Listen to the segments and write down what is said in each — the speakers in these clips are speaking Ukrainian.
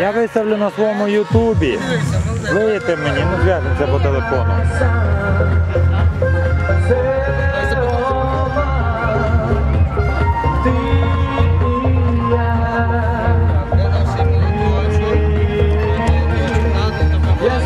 Я виставлю на своєму ютубі. Виїте мені, ну зв'яжемося по телефону. Я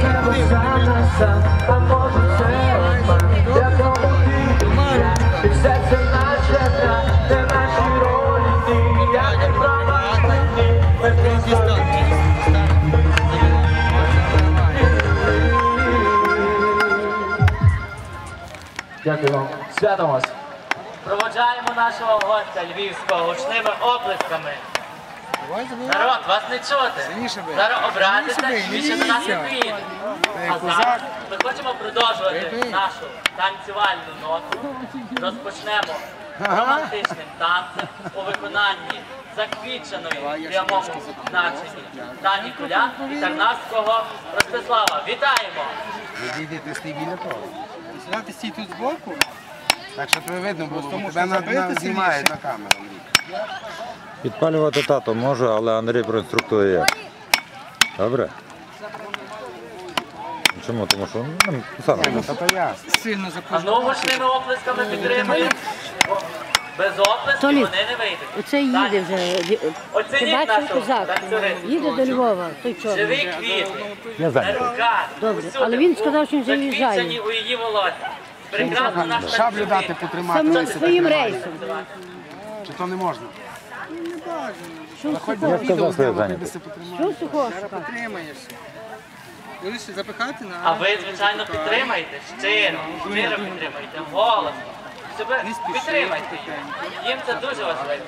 Дякую вам. Свято вас. Проводжаємо нашого гостя львівського гучними оплесками. Народ, вас не чути. Зараз образиться і більше до нас не приїде. А зараз ми хочемо продовжувати нашу танцювальну ноту. Розпочнемо романтичним танцем у виконанні заквіченої в прямому значенні Тані Кулян і Тарнавського Ростислава. Вітаємо! Сідати стій тут збоку. Так, що тебе видно було, бо Тому тебе на, на, знімають на камеру. Підпалювати тато може, але Андрій проінструктує як. Добре? Чому? Тому що ну, саме. Ну, то то ясно. Сильно ж гучними оплесками підтримуємо. Без оплесків вони не вийдуть. Оце їде вже. Оцініть бачив нашого козак? Їде до Львова, той чорний. Живі квіти, Я руках, Добре, усюди, але він сказав, що він у- заїжджає. заквічені у її волосся. Прекрасно наш Шаблю дати потримати. Саме десь своїм рейсом. Чи то не можна? Що? Я сказав, що я ти зайнятий. си потримати. Що сухого? Підтримаєшся. Будеш запихати на... А ви, звичайно, підтримайте, щиро, щиро підтримайте, голосно. Себе підтримайте їх. Їм це дуже важливо.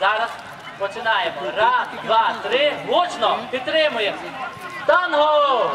Зараз починаємо. Раз, два, три, гучно, підтримуємо. Танго!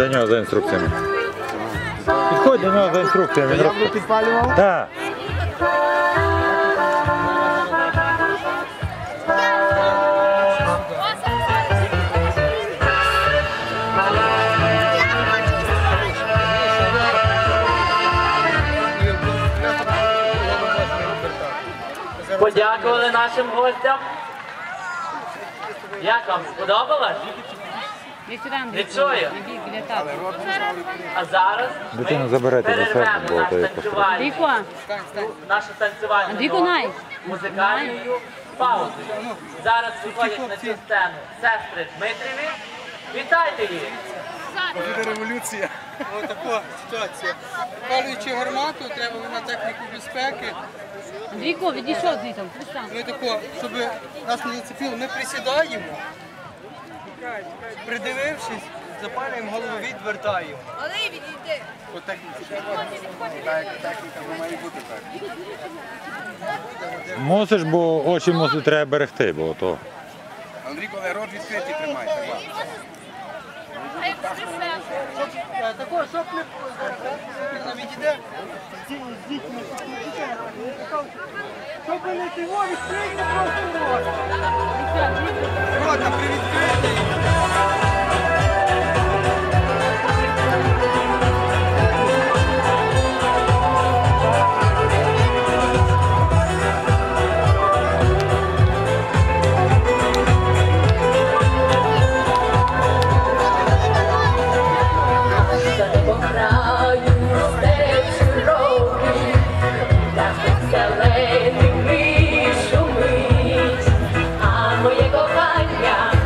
До нього за інструкціями? Підходь до нього за інструкціями. Я буду підпалював? Так. Подякували нашим гостям. Як вам сподобалось? Не чую. А зараз Дитину заберете за себе, перервемо бо наш то є танцювальний, Андрійко, нашу танцювальну ноту най. музикальною паузою. Зараз виходять на цю сцену сестри Дмитріві. Вітайте їх! Буде революція. Ось така ситуація. Палюючи гармату, треба на техніку безпеки. Андрійко, відійшов звідти. Ми тако, щоб нас не зацепило, ми присідаємо, придивившись, запалюємо голову, відвертаємо. Але техніці відійди. Так, як техніка має бути так. Мусиш, бо очі мусить треба берегти, бо то. Андрій, коли рот відкритий тримай. Е, Тако, щоб не Не його відкрийте просто рот. Рота привідкритий. Italia.